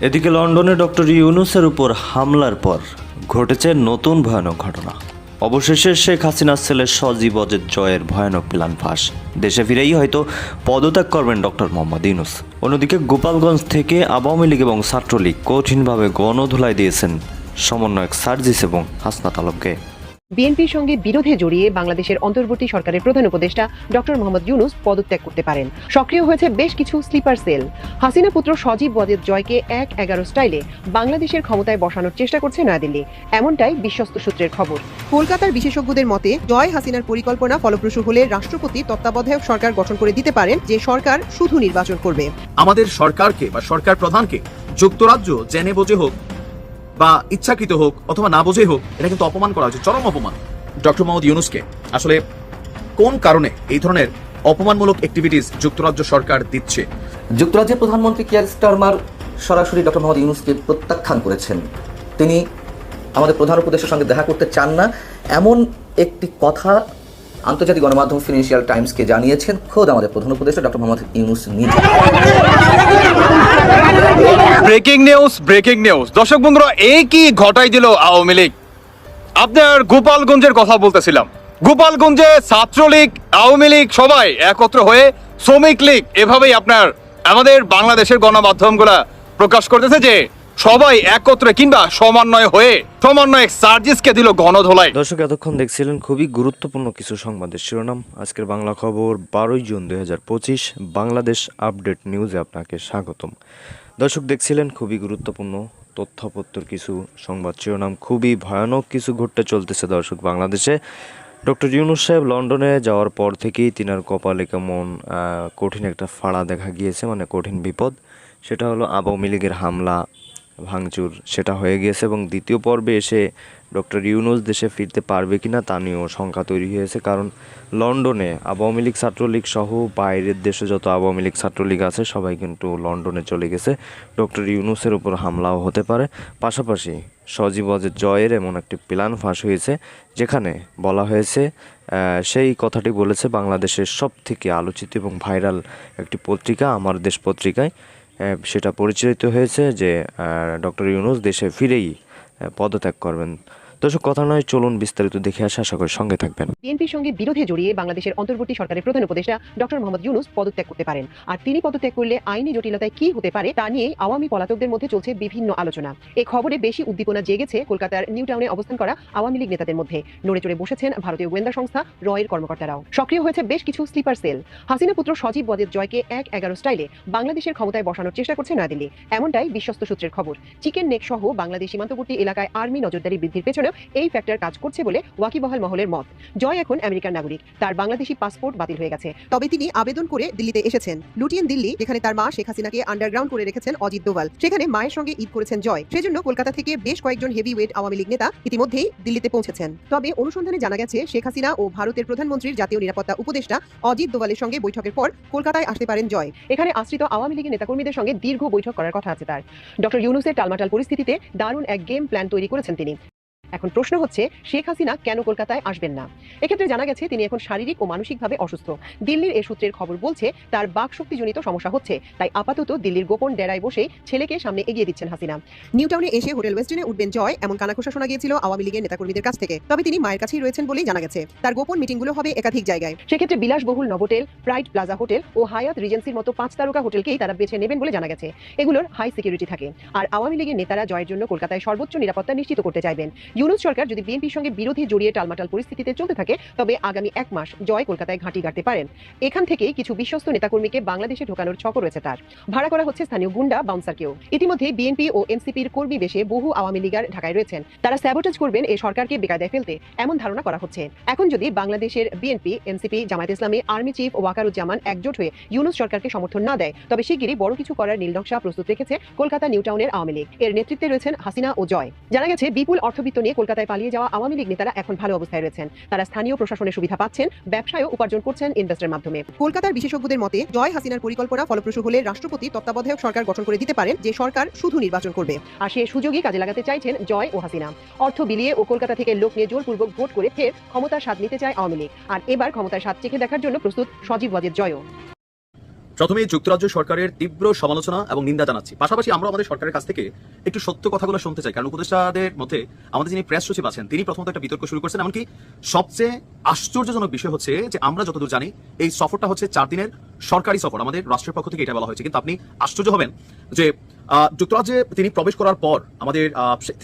এদিকে লন্ডনে ডক্টর ইউনুসের উপর হামলার পর ঘটেছে নতুন ভয়ানক ঘটনা। অবশেষে শেখ হাসিনার ছেলে সজীব অজের জয়ের ভয়ানক প্ল্যান ফাঁস দেশে ফিরেই হয়তো পদত্যাগ করবেন ডক্টর মোহাম্মদ ইউনুস। অন্যদিকে গোপালগঞ্জ থেকে আওয়ামী লীগ এবং ছাত্রলীগ কঠিনভাবে গণধুলাই দিয়েছেন সমন্বয়ক সার্জিস এবং হাসনাত আলমকে। বিএনপির সঙ্গে বিরোধে জড়িয়ে বাংলাদেশের অন্তর্বর্তী সরকারের প্রধান উপদেষ্টা ডক্টর মোহাম্মদ ইউনুস পদত্যাগ করতে পারেন। সক্রিয় হয়েছে বেশ কিছু স্লিপার সেল। হাসিনা পুত্র সজীব ওয়াজেদ জয়কে এক এগারো স্টাইলে বাংলাদেশের ক্ষমতায় বসানোর চেষ্টা করছে নয়াদিল্লি। এমনটাই বিশ্বস্ত সূত্রের খবর। কলকাতার বিশেষজ্ঞদের মতে, জয় হাসিনার পরিকল্পনা ফলপ্রসূ হলে রাষ্ট্রপতি তত্ত্বাবধায়ক সরকার গঠন করে দিতে পারেন যে সরকার শুধু নির্বাচন করবে। আমাদের সরকারকে বা সরকার প্রধানকে যুক্তরাজ্য, জেনে বোঝে হোক বা ইচ্ছাকৃত হোক অথবা না বোঝে হোক, এটা কিন্তু অপমান করা হচ্ছে চরম অপমান। ডক্টর মোহাম্মদ ইউনুসকে আসলে কোন কারণে এই ধরনের অপমানমূলক অ্যাক্টিভিটিস যুক্তরাজ্য সরকার দিচ্ছে? যুক্তরাজ্যের প্রধানমন্ত্রী কিয়ার স্টারমার সরাসরি ডক্টর মোহাম্মদ ইউনুসকে প্রত্যাখ্যান করেছেন। তিনি আমাদের প্রধান উপদেশের সঙ্গে দেখা করতে চান না। এমন একটি কথা আন্তর্জাতিক গণমাধ্যম ফিনান্সিয়াল টাইমসকে জানিয়েছেন খোদ আমাদের প্রধান উপদেষ্টা ডক্টর মোহাম্মদ ইউনুস নিজে। ব্রেকিং নিউজ ব্রেকিং নিউজ দর্শক বন্ধুরা এই কি ঘটাই দিল আওয়ামী লীগ। আপনার গোপালগঞ্জের কথা বলতেছিলাম। গোপালগঞ্জে ছাত্রলীগ, আওয়ামী লীগ সবাই একত্র হয়ে শ্রমিক লীগ এভাবেই আপনার, আমাদের বাংলাদেশের গণমাধ্যমগুলা প্রকাশ করতেছে যে সবাই একত্রে কিংবা সমন্বয় হয়ে সমন্বয় সার্জিসকে দিল গণধোলাই দর্শক, এতক্ষণ দেখছিলেন খুবই গুরুত্বপূর্ণ কিছু সংবাদের শিরোনাম। আজকের বাংলা খবর বারোই জুন দু হাজার পঁচিশ, বাংলাদেশ আপডেট নিউজে আপনাকে স্বাগতম। দর্শক, দেখছিলেন খুবই গুরুত্বপূর্ণ তথ্যপত্র কিছু সংবাদ শিরোনাম। খুবই ভয়ানক কিছু ঘটতে চলতেছে দর্শক বাংলাদেশে। ডক্টর ইউনুস সাহেব লন্ডনে যাওয়ার পর থেকেই তিনার কপালে কেমন কঠিন একটা ফাড়া দেখা গিয়েছে মানে কঠিন বিপদ। সেটা হলো আওয়ামী লীগের হামলা ভাঙচুর সেটা হয়ে গিয়েছে এবং দ্বিতীয় পর্বে এসে ডক্টর ইউনুস দেশে ফিরতে পারবে কিনা তা নিয়েও শঙ্কা তৈরি হয়েছে। কারণ লন্ডনে আওয়ামী লীগ, ছাত্রলীগ সহ বাইরের দেশে যত আওয়ামী লীগ, ছাত্রলীগ আছে, সবাই কিন্তু লন্ডনে চলে গেছে। ডক্টর ইউনুসের উপর হামলাও হতে পারে। পাশাপাশি সজীব অজের জয়ের এমন একটি প্ল্যান ফাঁস হয়েছে, যেখানে বলা হয়েছে সেই কথাটি বলেছে বাংলাদেশের সব থেকে আলোচিত এবং ভাইরাল একটি পত্রিকা, আমার দেশ পত্রিকায়। সেটা পরিচালিত হয়েছে যে ডক্টর ইউনুস দেশে ফিরেই পদত্যাগ করবেন। দর্শক কথা নয়, চলুন বিস্তারিত দেখে আসা, আশা করি সঙ্গে থাকবেন। বিএনপির সঙ্গে বিরোধে জড়িয়ে বাংলাদেশের অন্তর্বর্তী সরকারের প্রধান উপদেষ্টা ডক্টর মোহাম্মদ ইউনুস পদত্যাগ করতে পারেন। আর তিনি পদত্যাগ করলে আইনি জটিলতায় কি হতে পারে তা নিয়ে আওয়ামী পলাতকদের মধ্যে চলছে বিভিন্ন আলোচনা। এই খবরে বেশি উদ্দীপনা জেগেছে কলকাতার নিউ টাউনে অবস্থান করা আওয়ামী লীগ নেতাদের মধ্যে। নড়ে চড়ে বসেছেন ভারতীয় গোয়েন্দা সংস্থা রয়ের কর্মকর্তারাও। সক্রিয় হয়েছে বেশ কিছু স্লিপার সেল। হাসিনা পুত্র সজীব ওয়াজেদ জয়কে এক এগারো স্টাইলে বাংলাদেশের ক্ষমতায় বসানোর চেষ্টা করছে নয়াদিল্লি। এমনটাই বিশ্বস্ত সূত্রের খবর। চিকেন নেক সহ বাংলাদেশ সীমান্তবর্তী এলাকায় আর্মি নজরদারি বৃদ্ধির পেছনেও এই ফ্যাক্টর কাজ করছে বলে ওয়াকিবহাল মহলের মত। জয় এখন আমেরিকার নাগরিক। তার বাংলাদেশি পাসপোর্ট বাতিল হয়ে গেছে। তবে তিনি আবেদন করে দিল্লিতে এসেছেন। লুটিয়েন দিল্লি, যেখানে তার মা শেখ হাসিনাকে আন্ডারগ্রাউন্ড করে রেখেছেন অজিত দোভাল। সেখানে মায়ের সঙ্গে ঈদ করেছেন জয়। সেজন্য কলকাতা থেকে বেশ কয়েকজন হেভি ওয়েট আওয়ামী লীগ নেতা ইতিমধ্যেই দিল্লিতে পৌঁছেছেন। তবে অনুসন্ধানে জানা গেছে, শেখ হাসিনা ও ভারতের প্রধানমন্ত্রীর জাতীয় নিরাপত্তা উপদেষ্টা অজিত দোভালের সঙ্গে বৈঠকের পর কলকাতায় আসতে পারেন জয়। এখানে আশ্রিত আওয়ামী লীগের নেতাকর্মীদের সঙ্গে দীর্ঘ বৈঠক করার কথা আছে তার। ডক্টর ইউনুসের টালমাটাল পরিস্থিতিতে দারুণ এক গেম প্ল্যান তৈরি করেছেন তিনি। এখন প্রশ্ন হচ্ছে, শেখ হাসিনা কেন কলকাতায় আসবেন না? এক্ষেত্রে জানা গেছে, তিনি এখন শারীরিক ও মানসিকভাবে অসুস্থ। দিল্লির এ সূত্রের খবর বলছে, তার বাকশক্তিজনিত সমস্যা হচ্ছে। তাই আপাতত দিল্লির গোপন ডেরায় বসে ছেলেকে সামনে এগিয়ে দিচ্ছেন হাসিনা। নিউ টাউনে এসে হোটেল ওয়েস্টার্নে উঠবেন জয়, এমন কানাঘোষা শোনা গিয়েছিল আওয়ামী লীগের নেতাকর্মীদের কাছ থেকে। তবে তিনি মায়ের কাছেই রয়েছেন বলেই জানা গেছে। তার গোপন মিটিংগুলো হবে একাধিক জায়গায়। সেক্ষেত্রে বিলাসবহুল নভোটেল, প্রাইড প্লাজা হোটেল ও হায়াত রিজেন্সির মতো পাঁচ তারকা হোটেলকেই তারা বেছে নেবেন বলে জানা গেছে। এগুলোর হাই সিকিউরিটি থাকে। আর আওয়ামী লীগের নেতারা জয়ের জন্য কলকাতায় সর্বোচ্চ নিরাপত্তা নিশ্চিত করতে চাইবেন। ইউনুস সরকার যদি বিএনপির সঙ্গে বিরোধী জড়িয়ে টালমাটাল পরিস্থিতিতে চলতে থাকে, তবে আগামী এক মাস জয় কলকাতায় ঘাঁটি গাড়তে পারেন। এখান থেকেই কিছু বিশ্বস্ত নেতাকর্মীকে বাংলাদেশে ঢোকানোর ছক রয়েছে তার। ভাড়া করা হচ্ছে স্থানীয় গুন্ডা, বাউন্সারকেও। ইতিমধ্যে বিএনপি ও এনসিপির কর্মী বেশে বহু আওয়ামী লীগার ঢাকায় রয়েছেন। তারা স্যাবোটেজ করবেন এই সরকারকে বেকায়দায় ফেলতে, এমন ধারণা করা হচ্ছে। এখন যদি বাংলাদেশের বিএনপি, এনসিপি, জামায়াত ইসলামী, আর্মি চিফ ওয়াকারুজ্জামান একজোট হয়ে ইউনুস সরকারকে সমর্থন না দেয়, তবে শিগগিরই বড় কিছু করার নীলনকশা প্রস্তুত রেখেছে কলকাতা নিউ টাউনের আওয়ামী লীগ। এর নেতৃত্বে রয়েছেন হাসিনা ও জয়। জানা গেছে, বিপুল অর্থবিত্ত নিয়ে কলকাতায় পালিয়ে যাওয়া আওয়ামী লীগ নেতারা এখন ভালো অবস্থায় রয়েছেন। তারা স্থানীয় প্রশাসনের সুবিধা পাচ্ছেন ব্যবসায়ও উপার্জন করছেন ইনভেস্টের মাধ্যমে। কলকাতার বিশেষজ্ঞদের মতে জয় হাসিনার পরিকল্পনা ফলপ্রসূ হলে রাষ্ট্রপতি তত্ত্বাবধায়ক সরকার গঠন করে দিতে পারেন যে সরকার শুধু নির্বাচন করবে। আর সে সুযোগই কাজে লাগাতে চাইছেন জয় ও হাসিনা। অর্থ বিলিয়ে ও কলকাতা থেকে লোক নিয়ে জোরপূর্বক ভোট করে ফের ক্ষমতার স্বাদ নিতে চায় আওয়ামী লীগ। আর এবার ক্ষমতার স্বাদ চেখে দেখার জন্য প্রস্তুত সজীব ওয়াজেদ জয়ও। প্রথমে যুক্তরাজ্য সরকারের তীব্র সমালোচনা এবং নিন্দা জানাচ্ছি। পাশাপাশি আমরা আমাদের সরকারের কাছ থেকে একটু সত্য কথাগুলো শুনতে চাই। কারণ উপদেষ্টাদের মধ্যে আমাদের যিনি প্রেস সচিব আছেন, তিনি প্রথমত একটা বিতর্ক শুরু করছেন। এমনকি সবচেয়ে আশ্চর্যজনক বিষয় হচ্ছে যে আমরা যতদূর জানি, এই সফরটা হচ্ছে চার দিনের সরকারি সফর। আমাদের রাষ্ট্রের পক্ষ থেকে এটা বলা হয়েছে। কিন্তু আপনি আশ্চর্য হবেন যে যুক্তরাজ্যে তিনি প্রবেশ করার পর আমাদের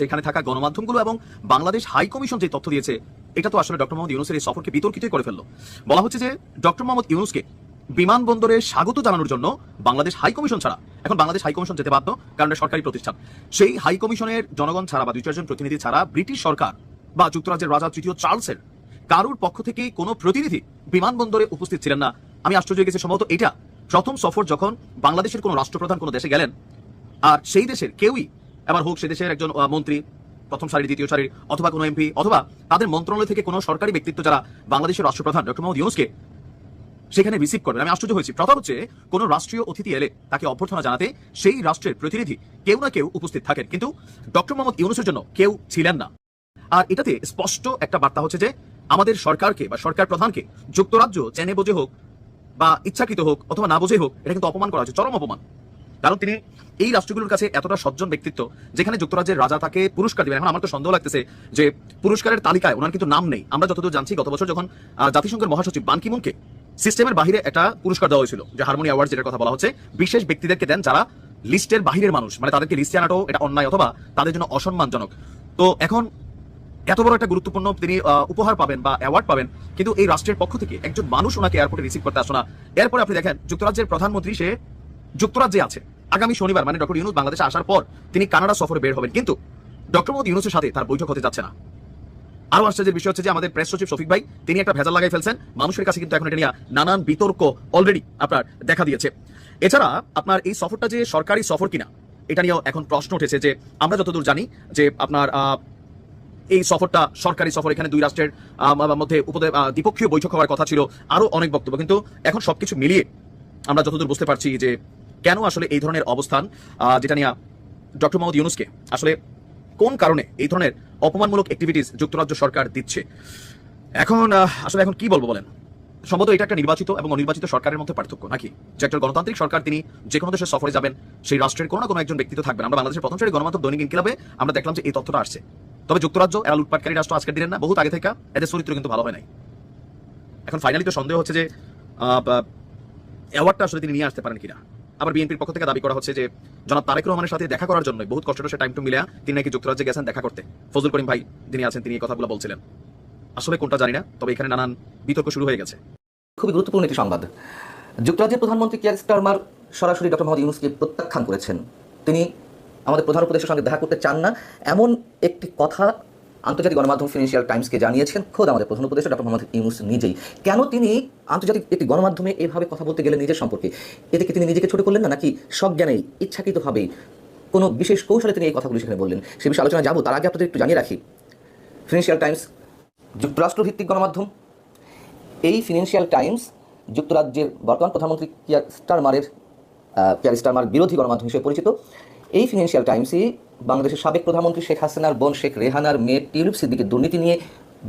সেখানে থাকা গণমাধ্যমগুলো এবং বাংলাদেশ হাই কমিশন যে তথ্য দিয়েছে, এটা তো আসলে ডক্টর মোহাম্মদ ইউনুসের এই সফরকে বিতর্কিতই করে ফেলল। বলা হচ্ছে যে, ডক্টর মোহাম্মদ ইউনুসকে বিমানবন্দরে স্বাগত জানানোর জন্য বাংলাদেশ হাই কমিশন ছাড়া। এখন বাংলাদেশ হাই কমিশন যেতে বাধ্য, কারণ সরকারি প্রতিষ্ঠান। সেই হাই কমিশনের জনগণ ছাড়া বা দুই চারজন প্রতিনিধি ছাড়া ব্রিটিশ সরকার বা যুক্তরাজ্যের রাজা তৃতীয় চার্লসের কারুর পক্ষ থেকে কোনো প্রতিনিধি বিমানবন্দরে উপস্থিত ছিলেন না। আমি আশ্চর্য হয়ে গেছি, সম্ভবত এটা প্রথম সফর যখন বাংলাদেশের কোনো রাষ্ট্রপ্রধান কোনো দেশে গেলেন, আর সেই দেশের কেউই এবার হোক সে দেশের একজন মন্ত্রী, প্রথম সারির, দ্বিতীয় সারির, অথবা কোনো এমপি, অথবা তাদের মন্ত্রণালয় থেকে কোনো সরকারি ব্যক্তিত্ব যারা বাংলাদেশের রাষ্ট্রপ্রধান, ডক্টর মোহাম্মদ ইউনুসকে সেখানে রিসিভ করবেন। আমি আশ্চর্য হয়েছি। প্রথম হচ্ছে, কোনো রাষ্ট্রীয় অতিথি এলে তাকে অভ্যর্থনা জানাতে সেই রাষ্ট্রের প্রতিনিধি কেউ না কেউ উপস্থিত থাকেন। কিন্তু ডক্টর মোহাম্মদ ইউনুসের জন্য কেউ ছিলেন না। আর এটাতে স্পষ্ট একটা বার্তা হচ্ছে যে, আমাদের সরকারকে বা সরকার প্রধানকে যুক্তরাজ্য চেনে বোঝে হোক বা ইচ্ছাকৃত হোক অথবা না বোঝে হোক, এটা কিন্তু অপমান করা হচ্ছে। চরম অপমান। কারণ তিনি এই রাষ্ট্রগুলোর কাছে এতটা সজ্জন ব্যক্তিত্ব যেখানে যুক্তরাজ্যের রাজা তাকে পুরস্কার দিবেন। এখন আমার তো সন্দেহ লাগতেছে যে পুরস্কারের তালিকায় ওনার কিন্তু নাম নেই। আমরা যতদূর জানছি, গত বছর যখন জাতিসংঘের মহাসচিব বান কিমুনকে সিস্টেমের বাহিরে একটা পুরস্কার দেওয়া হয়েছিল, যে হারমোনি অ্যাওয়ার্ড যেটার কথা বলা হচ্ছে, বিশেষ ব্যক্তিদেরকে দেন যারা লিস্টের বাহিরের মানুষ মানে তাদেরকে লিস্টে আনাটাও এটা অন্যায় অথবা তাদের জন্য অসম্মানজনক। তো এখন এত বড় একটা গুরুত্বপূর্ণ তিনি উপহার পাবেন বা অ্যাওয়ার্ড পাবেন, কিন্তু এই রাষ্ট্রের পক্ষ থেকে একজন মানুষ ওনাকে এয়ারপোর্টে রিসিভ করতে আসো না। এরপরে আপনি দেখেন, যুক্তরাজ্যের প্রধানমন্ত্রী, সে যুক্তরাজ্যে আছে। আগামী শনিবার মানে ডক্টর ইউনুস বাংলাদেশে আসার পর তিনি কানাডা সফরে বের হবেন, কিন্তু ডক্টর মোহাম্মদ ইউনুসের সাথে তার বৈঠক হতে যাচ্ছে না। আরও আশ্চর্যের বিষয় হচ্ছে যে আমাদের প্রেস সচিব শফিক ভাই, তিনি একটা ভেজাল লাগাই ফেলছেন। মানুষের কাছে কিন্তু এখন এটা নিয়ে নানান বিতর্ক অলরেডি আপনার দেখা দিয়েছে। এছাড়া আপনার এই সফরটা যে সরকারি সফর কিনা, এটা নিয়েও এখন প্রশ্ন উঠেছে যে আমরা যতদূর জানি যে আপনার এই সফরটা সরকারি সফর, এখানে দুই রাষ্ট্রের মধ্যে দ্বিপক্ষীয় বৈঠক হওয়ার কথা ছিল আরও অনেক বক্তব্য। কিন্তু এখন সবকিছু মিলিয়ে আমরা যতদূর বুঝতে পারছি যে কেন আসলে এই ধরনের অবস্থান যেটা নিয়ে ডক্টর মোহাম্মদ ইউনুসকে আসলে কোন কারণে এই ধরনের অপমানমূলক অ্যাক্টিভিটিস যুক্তরাজ্য সরকার দিচ্ছে? এখন আসলে এখন কি বলব বলেন? সম্ভবত এটা একটা নির্বাচিত এবং অনির্বাচিত সরকারের মধ্যে পার্থক্য, নাকি? যে একটা গণতান্ত্রিক সরকার তিনি যে কোনো দেশের সফরে যাবেন, সেই রাষ্ট্রের কোনো না কোনো একজন ব্যক্তিত্ব থাকবেন। আমরা বাংলাদেশের প্রথম শ্রেণির গণমাধ্যম দৈনিক ইনকিলাবে আমরা দেখলাম যে এই তথ্যটা আসছে। তবে যুক্তরাজ্য, এরা লুটপাটকারী রাষ্ট্র আজকের দিনের না, বহুত আগে থেকে এদের চরিত্র কিন্তু ভালো হয় নাই। এখন ফাইনালি তো সন্দেহ হচ্ছে যে অ্যাওয়ার্ডটা আসলে তিনি নিয়ে আসতে পারেন কিনা। আবার বিএনপির পক্ষ থেকে দাবি করা হচ্ছে যে জনাব তারেক রহমানের সাথে দেখা করার জন্য বহুত কষ্ট সে টাইম টু মিলে তিনি নাকি যুক্তরাজ্যে গেছেন দেখা করতে। ফজল করিম ভাই, যিনি আছেন, তিনি এই কথাগুলো বলছিলেন। আসলে কোনটা জানি না, তবে এখানে নানান বিতর্ক শুরু হয়ে গেছে। খুবই গুরুত্বপূর্ণ একটি সংবাদ। যুক্তরাজ্যের প্রধানমন্ত্রী কিয়ার স্টারমার সরাসরি ডক্টর মোহাম্মদ ইউনুসকে প্রত্যাখ্যান করেছেন। তিনি আমাদের প্রধান উপদেশের সঙ্গে দেখা করতে চান না। এমন একটি কথা আন্তর্জাতিক গণমাধ্যম ফিনান্সিয়াল টাইমসকে জানিয়েছেন, খোদ আমাদের প্রধান উপদেষ্টা ডক্টর মোহাম্মদ ইউনুস নিজেই। কেন তিনি আন্তর্জাতিক একটি গণমাধ্যমে এভাবে কথা বলতে গেলে নিজের সম্পর্কে? এতে কি তিনি নিজেকে ছোট করলেন না, নাকি সজ্ঞানেই, ইচ্ছাকৃতভাবেই? কোনো বিশেষ কৌশলে তিনি এই কথাগুলি সেখানে বললেন। সে বিষয়ে আলোচনা যাব, তার আগে আপনাদের একটু জানিয়ে রাখি। ফিনান্সিয়াল টাইমস যুক্তরাষ্ট্র ভিত্তিক গণমাধ্যম। এই ফিনান্সিয়াল টাইমস যুক্তরাজ্যের বর্তমান প্রধানমন্ত্রী কিয়ার স্টারমারের কিয়ার স্টারমার বিরোধী গণমাধ্যম হিসেবে পরিচিত। এই ফিনান্সিয়াল টাইমসই বাংলাদেশের সাবেক প্রধানমন্ত্রী শেখ হাসিনার বোন শেখ রেহানার মেয়ে টিউলিপ সিদ্দিকের দুর্নীতি নিয়ে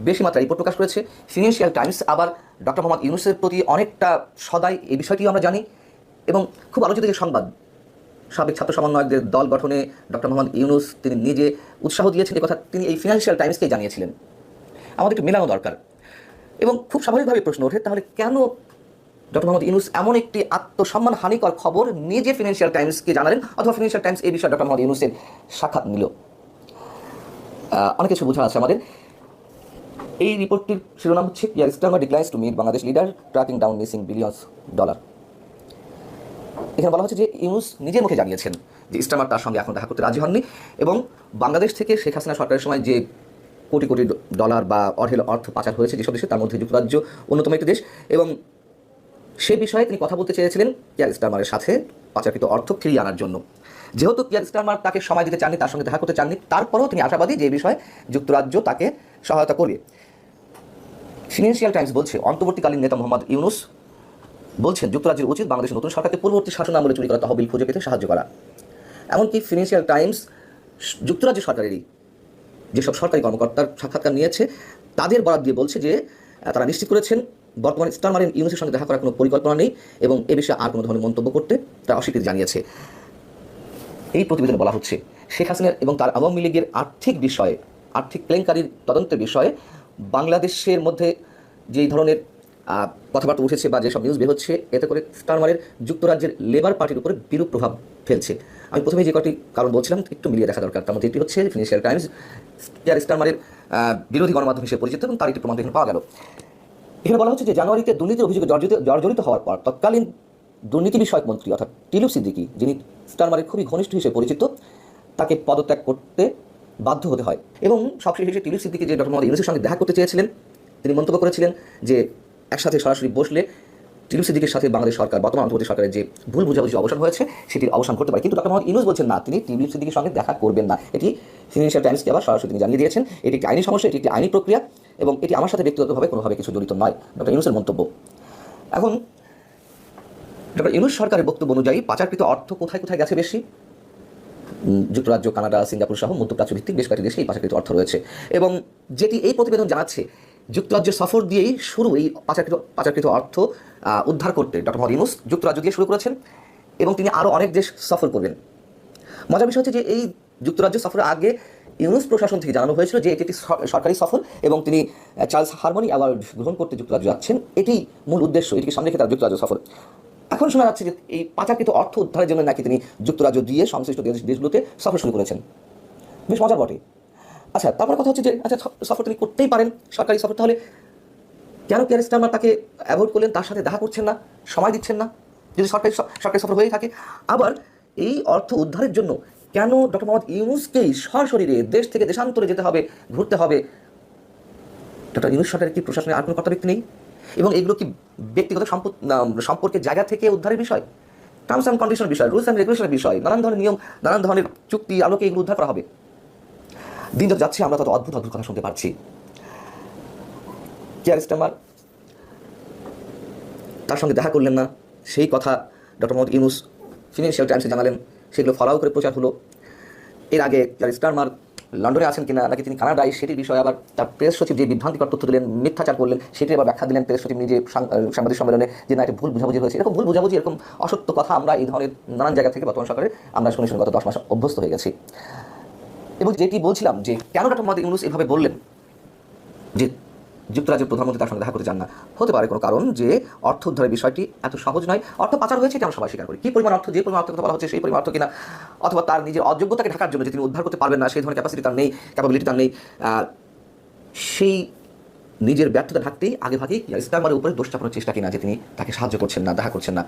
বেশি মাত্রায় রিপোর্ট প্রকাশ করেছে। ফিনান্সিয়াল টাইমস আবার ডক্টর মোহাম্মদ ইউনুসের প্রতি অনেকটা সদাই এই বিষয়টিও আমরা জানি এবং খুব আলোচিত যে সংবাদ, সাবেক ছাত্র সমন্বয়কদের দল গঠনে ডক্টর মোহাম্মদ ইউনুস তিনি নিজে উৎসাহ দিয়েছেন কথা, তিনি এই ফিনান্সিয়াল টাইমসকেই জানিয়েছিলেন। আমাদের একটু মেলানো দরকার। এবং খুব স্বাভাবিকভাবে প্রশ্ন ওঠে, তাহলে কেন ডক্টর মোহাম্মদ ইউনুস এমন একটি আত্মসম্মান হানিকর খবর নিজে ফিনান্সিয়াল টাইমসকে জানালেন, অথবা ফিনান্সিয়াল টাইমস এই বিষয়ে ডক্টর মোহাম্মদ ইউনুসের সাক্ষাৎ নিল। অনেক কিছু বোঝা আছে আমাদের। এই রিপোর্টটির শিরোনাম হচ্ছে Keir Starmer declines to meet Bangladesh leader tracking down missing billions dollar এখানে বলা হচ্ছে যে ইউনুস নিজের মুখে জানিয়েছেন যে ইস্টামার তার সঙ্গে এখন দেখা করতে রাজি হননি এবং বাংলাদেশ থেকে শেখ হাসিনা সরকারের সময় যে কোটি কোটি ডলার বা অঢেল অর্থ পাচার হয়েছে যেসব দেশে তার মধ্যে যুক্তরাজ্য অন্যতম একটি দেশ এবং সে বিষয়ে তিনি কথা বলতে চেয়েছিলেন কিয়ার স্টারমারের সাথে পাচারকৃত অর্থ ফিরিয়ে আনার জন্য। যেহেতু কিয়ার স্টারমার তাকে সময় দিতে চাননি, তার সঙ্গে দেখা করতে চাননি, তারপরেও তিনি আশাবাদী যে বিষয়ে যুক্তরাজ্য তাকে সহায়তা করবে। ফিনান্সিয়াল টাইমস বলছে, অন্তর্বর্তীকালীন নেতা মোহাম্মদ ইউনুস বলছেন, যুক্তরাজ্যের উচিত বাংলাদেশের নতুন সরকারকে পূর্ববর্তী শাসন আমলে চুরি করা, তহবিল খুঁজে পেতে সাহায্য করা। এমনকি ফিনান্সিয়াল টাইমস যুক্তরাজ্য সরকারেরই যেসব সরকারি কর্মকর্তার সাক্ষাৎকার নিয়েছে, তাদের বরাদ দিয়ে বলছে যে, তারা নিশ্চিত করেছেন বর্তমানে স্টারমারিন ইউনুসের সঙ্গে দেখা করার কোনো পরিকল্পনা নেই এবং এ বিষয়ে আর কোনো ধরনের মন্তব্য করতে তারা অস্বীকৃতি জানিয়েছে। এই প্রতিবেদনে বলা হচ্ছে, শেখ হাসিনা এবং তার আওয়ামী লীগের আর্থিক বিষয়ে, আর্থিক কেলেঙ্কারির তদন্তের বিষয়ে বাংলাদেশের মধ্যে যেই ধরনের কথাবার্তা উঠেছে বা যেসব নিউজ বের হচ্ছে, এতে করে স্টারমারের যুক্তরাজ্যের লেবার পার্টির উপরে বিরূপ প্রভাব ফেলছে। আমি প্রথমে যে কটি কারণ বলছিলাম, একটু মিলিয়ে দেখা দরকার। তার মধ্যে একটি হচ্ছে ফিনান্সিয়াল টাইমস স্টারমারের বিরোধী গণমাধ্যম হিসেবে পরিচিত এবং তার একটি প্রমাণ এখানে পাওয়া গেল। এখানে বলা হচ্ছে যে জানুয়ারিতে দুর্নীতির অভিযোগে জর্জরিত জর্জরিত হওয়ার পর তৎকালীন দুর্নীতি বিষয়ক মন্ত্রী অর্থাৎ টিলু সিদ্দিকি, যিনি স্টারমারের খুবই ঘনিষ্ঠ হিসেবে পরিচিত, তাকে পদত্যাগ করতে বাধ্য হতে হয়। এবং সবশেষে টিলু সিদ্দিকি যে ডক্টর মোহাম্মদ ইউনুসের সঙ্গে দেখা করতে চেয়েছিলেন, তিনি মন্তব্য করেছিলেন যে একসাথে সরাসরি বসলে টিলু সিদ্দিকের সাথে বাংলাদেশ সরকার, বর্তমান অন্তর্বর্তী সরকারের যে ভুল বুঝাবুঝি অবসান হয়েছে, সেটির অবসান করতে পারে। কিন্তু ডক্টর মোহাম্মদ ইউনুস বলছেন, না, তিনি টিলু সিদ্দিকের সঙ্গে দেখা করবেন না। এটি ফিনান্সিয়াল টাইমসকে আবার সরাসরি তিনি জানিয়ে দিয়েছেন। এটি একটি আইনি সমস্যা, এটি একটি আইনি প্রক্রিয়া। এবং এটি আমার সাথে ব্যক্তিগতভাবে কোনোভাবে কিছু জড়িত নয়। ডক্টর ইউনুসের মন্তব্য। এখন, ডক্টর ইউনুস সরকারের বক্তব্য অনুযায়ী পাচারকৃত অর্থ কোথায় কোথায় গেছে বেশি? যুক্তরাজ্য, কানাডা, সিঙ্গাপুর সহ মধ্যপ্রাচ্য ভিত্তিক বেশ কয়েকটি দেশে এই পাচারকৃত অর্থ রয়েছে। এবং যেটি এই প্রতিবেদন জানাচ্ছে, যুক্তরাজ্যের সফর দিয়েই শুরু এই পাচারকৃত পাচারকৃত অর্থ উদ্ধার করতে ডক্টর মোহাম্মদ ইউনুস যুক্তরাজ্য দিয়ে শুরু করেছেন এবং তিনি আরও অনেক দেশ সফর করবেন। মজার বিষয় হচ্ছে যে এই যুক্তরাজ্য সফরের আগে ইউনুস প্রশাসন থেকে জানানো হয়েছিল যে এটি একটি সরকারি সফর এবং তিনি চার্লস হারমোনি অ্যাওয়ার্ড গ্রহণ করতে যুক্তরাজ্য যাচ্ছেন। এটি মূল উদ্দেশ্য, এটিকে সামনে রেখে তার যুক্তরাজ্য সফর এখন শোনা যাচ্ছে যে এই পাচারকৃত অর্থ উদ্ধারের জন্য নাকি তিনি যুক্তরাজ্য দিয়ে সংশ্লিষ্ট দেশ- দেশগুলোতে সফর শুরু করেছেন। বেশ মজার বটে। আচ্ছা তারপর কথা হচ্ছে যে আচ্ছা সফর তিনি করতেই পারেন, সরকারি সফর, তাহলে কেন কেয়ার স্টারমার তাকে অ্যাভয়েড করলেন, তার সাথে দেখা করছেন না, সময় দিচ্ছেন না? যদি সরকারি সরকারি সফর হয়েই থাকে। আবার এই অর্থ উদ্ধারের জন্য কেন ডক্টর মোহাম্মদ ইউনুসকেই সশরীরে দেশ থেকে দেশান্তরে যেতে হবে, ঘুরতে হবে? ডক্টর ইউনুস সরকারের কি প্রশাসনের আর কোনো ব্যক্তি নেই? এবং এগুলো কি ব্যক্তিগত সম্পর্কের জায়গা থেকে উদ্ধারের বিষয়? টার্মস অ্যান্ড কন্ডিশনের বিষয় রুলস অ্যান্ড রেগুলেশনের বিষয়, নানান ধরনের নিয়ম, নানান ধরনের চুক্তি, আলোকে এগুলো উদ্ধার করা হবে। দিন যত যাচ্ছে, আমরা তত অদ্ভুত অদ্ভুত কথা শুনতে পারছি। Keir Starmer? তার সঙ্গে দেখা করলেন না। সেই কথা ডক্টর মোহাম্মদ ইউনুস ফিনান্সিয়াল টাইমসে জানালেন। সেগুলো ফলাও করে প্রচার হলো। এর আগে যার স্টারমার লন্ডনে আছেন কিনা, নাকি তিনি কানাডায়, সেটির বিষয়ে আবার তার প্রেস সচিব যে বিভ্রান্তিকর তথ্য দিলেন, মিথ্যাচার করলেন সেটির আবার ব্যাখ্যা দিলেন প্রেস সচিব নিজে সাংবাদিক সম্মেলনে যে না, এটা ভুল বুঝাবুঝি হয়েছে। এরকম ভুল বুঝাবুঝি, এরকম অসত্য কথা আমরা এই ধরনের নানান জায়গা থেকে বর্তমান সরকারে আমরা শুনে গত দশ মাস অভ্যস্ত হয়ে গেছি। এবং যেটি বলছিলাম যে কেন ডক্টর মোহাম্মদ ইউনুস এভাবে বললেন যে যুক্তরাজ্যের প্রধানমন্ত্রী তার সঙ্গে দেখা করতে চান না। হতে পারে কোনো কারণ যে অর্থ উদ্ধারের বিষয়টি এত সহজ নয়। অর্থ পাচার হয়েছে এটা আমরা সবাই স্বীকার করি। কি পরিমাণ অর্থ, যে পরিমাণ অর্থ কথা বলা হচ্ছে সেই পরিমাণ অর্থ কিনা, অথবা তার নিজের অযোগ্যতাকে ঢাকার জন্য যে তিনি উদ্ধার করতে পারবেন না, সেই ধরনের ক্যাপাসিটি তার নেই ক্যাপাবিলিটি তার নেই সেই নিজের ব্যর্থতা ঢাকতেই আগে ভাগেই ইসলামের উপরে দোষ চাপানোর চেষ্টা কিনা যে তিনি তাকে সাহায্য করছেন না, দেখা করছেন না।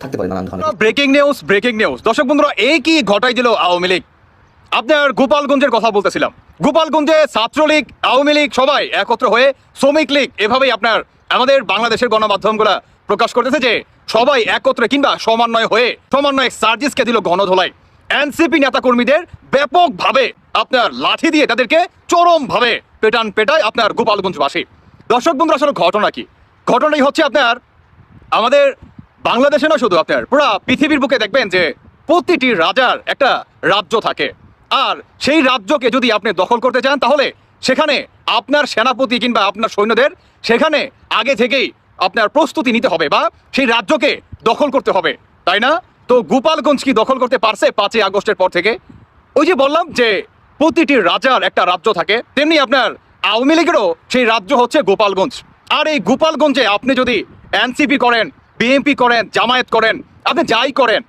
থাকতে পারে নানান ধরনের। ব্রেকিং নিউজ ব্রেকিং নিউজ দর্শক বন্ধুরা এই কি ঘটাই দিল আওয়ামী লীগ? আপনার গোপালগঞ্জের কথা বলতেছিলাম। গোপালগঞ্জে ছাত্রলীগ, আওয়ামী লীগ সবাই একত্র হয়ে শ্রমিক লীগ এভাবেই আপনার আমাদের বাংলাদেশের গণমাধ্যমগুলা প্রকাশ করতেছে যে সবাই একত্রে কিংবা সমন্বয় হয়ে সমন্বয় সার্জিসকে দিল গণধোলাই। এনসিপি নেতাকর্মীদের ব্যাপকভাবে আপনার লাঠি দিয়ে তাদেরকে চরমভাবে পেটান পেটায় আপনার গোপালগঞ্জবাসী। দর্শক বন্ধুরা, আসলে ঘটনা কি? ঘটনাই হচ্ছে আপনার আমাদের বাংলাদেশে না শুধু, আপনার পুরা পৃথিবীর বুকে দেখবেন যে প্রতিটি রাজার একটা রাজ্য থাকে। আর সেই রাজ্যকে যদি আপনি দখল করতে চান, তাহলে সেখানে আপনার সেনাপতি কিংবা আপনার সৈন্যদের সেখানে আগে থেকেই আপনার প্রস্তুতি নিতে হবে বা সেই রাজ্যকে দখল করতে হবে, তাই না? তো গোপালগঞ্জ কি দখল করতে পারছে পাঁচই আগস্টের পর থেকে? ওই যে বললাম যে প্রতিটি রাজার একটা রাজ্য থাকে, তেমনি আপনার আওয়ামী লীগেরও সেই রাজ্য হচ্ছে গোপালগঞ্জ। আর এই গোপালগঞ্জে আপনি যদি এনসিপি করেন, বিএনপি করেন, জামায়াত করেন, আপনি যাই করেন,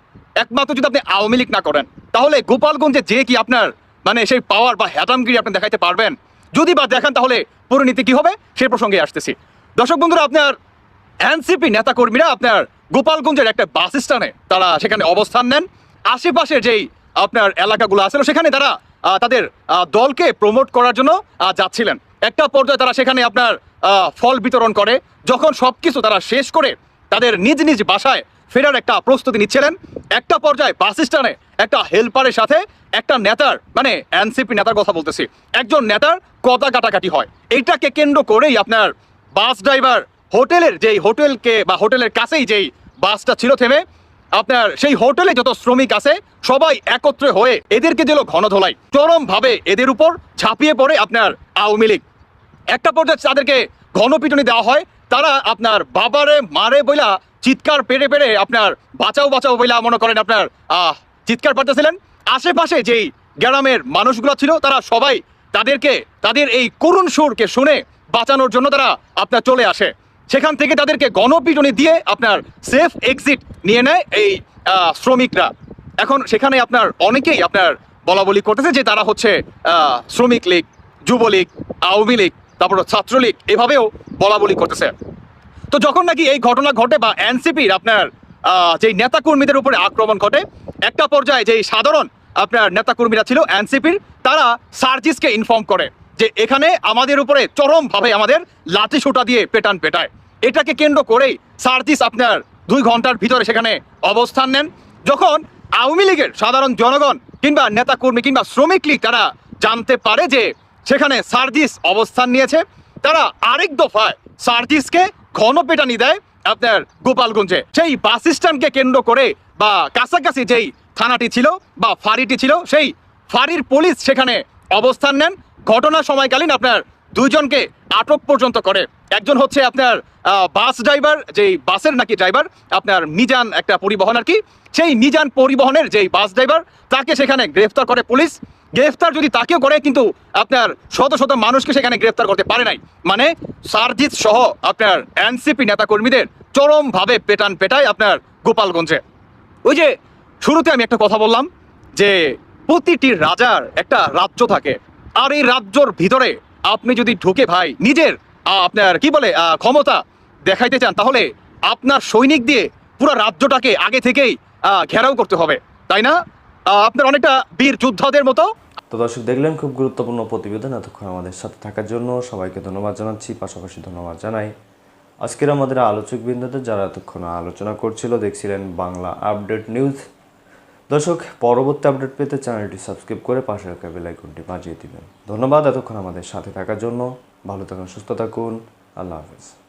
একমাত্র যদি আপনি আওয়ামী লীগ না করেন তাহলে গোপালগঞ্জে যে কি আপনার মানে সেই পাওয়ার বা হ্যাদামগিরি আপনি দেখাইতে পারবেন? যদি বা দেখান তাহলে পরিণতি কি হবে? সেই প্রসঙ্গে আসতেছি। দর্শক বন্ধুরা, আপনার এনসিপি নেতাকর্মীরা আপনার গোপালগঞ্জের একটা বাস স্ট্যান্ডে তারা সেখানে অবস্থান নেন। আশেপাশে যেই আপনার এলাকাগুলো আছে, সেখানে তারা তাদের দলকে প্রমোট করার জন্য যাচ্ছিলেন। একটা পর্যায়ে তারা সেখানে আপনার ফল বিতরণ করে। যখন সব কিছু তারা শেষ করে তাদের নিজ নিজ বাসায় ফেরার একটা প্রস্তুতি নিচ্ছিলেন। একটা পর্যায়ে বাস স্ট্যান্ডে একটা হেল্পারের সাথে একটা নেতার মানে এনসিপি নেতার কথা বলতেছি। একজন নেতার কথা কাটাকাটি হয়। এইটাকে কেন্দ্র করেই আপনার বাস ড্রাইভার হোটেলের যেই হোটেলকে বা হোটেলের কাছেই যেই বাসটা ছিল থেমে আপনার সেই হোটেলে যত শ্রমিক আছে সবাই একত্রে হয়ে এদেরকে দিল ঘনধোলাই। চরমভাবে এদের উপর ঝাঁপিয়ে পড়ে আপনার আওয়ামী লীগ। একটা পর্যায়ে তাদেরকে ঘনপিটুনি দেওয়া হয়। তারা আপনার বাবারে মারে বইলা চিৎকার পেরে পেরে আপনার বাঁচাও বাঁচাও বইলা মনে করেন আপনার আহ, চিৎকার পাঠাছিলেন আশেপাশে যেই গ্রামের মানুষগুলো ছিল, তারা সবাই তাদেরকে, তাদের এই করুণ সুরকে শুনে বাঁচানোর জন্য তারা আপনার চলে আসে। সেখান থেকে তাদেরকে গণপিটনি দিয়ে আপনার সেফ এক্সিট নিয়ে নেয় এই শ্রমিকরা। এখন সেখানে আপনার অনেকেই আপনার বলা বলি করতেছে যে তারা হচ্ছে শ্রমিক লীগ যুবলীগ আওয়ামী লীগ, তারপর ছাত্রলীগ, এভাবেও বলা বলি করতেছে। তো যখন নাকি এই ঘটনা ঘটে বা এনসিপির আপনার যেই নেতাকর্মীদের উপরে আক্রমণ ঘটে, একটা পর্যায়ে যেই সাধারণ আপনার নেতাকর্মীরা ছিল, এনসিপির, তারা সার্জিসকে ইনফর্ম করে যে এখানে আমাদের উপরে চরমভাবে আমাদের লাঠি সোটা দিয়ে পেটান পেটায়। এটাকে কেন্দ্র করেই সার্জিস আপনার দুই ঘণ্টার ভিতরে সেখানে অবস্থান নেন। যখন আওয়ামী লীগের সাধারণ জনগণ কিংবা নেতাকর্মী কিংবা শ্রমিক লীগ তারা জানতে পারে যে সেখানে সার্জিস অবস্থান নিয়েছে, তারা আরেক দফায় সার্জিসকে ঘন পেটানি দেয়। আপনার গোপালগঞ্জে। সেই বাস স্ট্যান্ডকে কেন্দ্র করে বা কাছাকাছি যেই থানাটি ছিল বা ফাঁড়িটি ছিল, সেই ফাঁড়ির পুলিশ সেখানে অবস্থান নেন। ঘটনা সময়কালীন আপনার দুইজনকে আটক পর্যন্ত করে। একজন হচ্ছে আপনার বাস ড্রাইভার, যেই বাসের নাকি ড্রাইভার, আপনার মিজান একটা পরিবহন আর কি। সেই মিজান পরিবহনের যেই বাস ড্রাইভার, তাকে সেখানে গ্রেফতার করে পুলিশ। গ্রেফতার যদি তাকেও করে, কিন্তু আপনার শত শত মানুষকে সেখানে গ্রেফতার করতে পারে নাই। মানে সারজিৎ সহ আপনার এনসিপি নেতাকর্মীদের চরমভাবে পেটান পেটায় আপনার গোপালগঞ্জে। ওই যে শুরুতে আমি একটা কথা বললাম যে প্রতিটি রাজার একটা রাজ্য থাকে। আর এই রাজ্যর ভিতরে আপনি যদি ঢুকে ভাই নিজের আপনার কি বলে ক্ষমতা দেখাইতে চান, তাহলে আপনার সৈনিক দিয়ে পুরো রাজ্যটাকে আগে থেকেই ঘেরাও করতে হবে। তাই না? আপনার অনেকটা বীর যোদ্ধাদের মতো। তো দর্শক, দেখলেন খুব গুরুত্বপূর্ণ প্রতিবেদন এতক্ষণ আমাদের সাথে থাকার জন্য। সবাইকে ধন্যবাদ জানাচ্ছি, পাশাপাশি ধন্যবাদ জানাই। আজকের আমাদের আলোচক বিন্দুদের যারা এতক্ষণ আলোচনা করছিল, দেখছিলেন বাংলা আপডেট নিউজ। দর্শক, পরবর্তী আপডেট পেতে চ্যানেলটি সাবস্ক্রাইব করে পাশে রাখা বেল আইকনটি বাজিয়ে দিবেন। ধন্যবাদ এতক্ষণ আমাদের সাথে থাকার জন্য। ভালো থাকুন, সুস্থ থাকুন। আল্লাহ হাফেজ।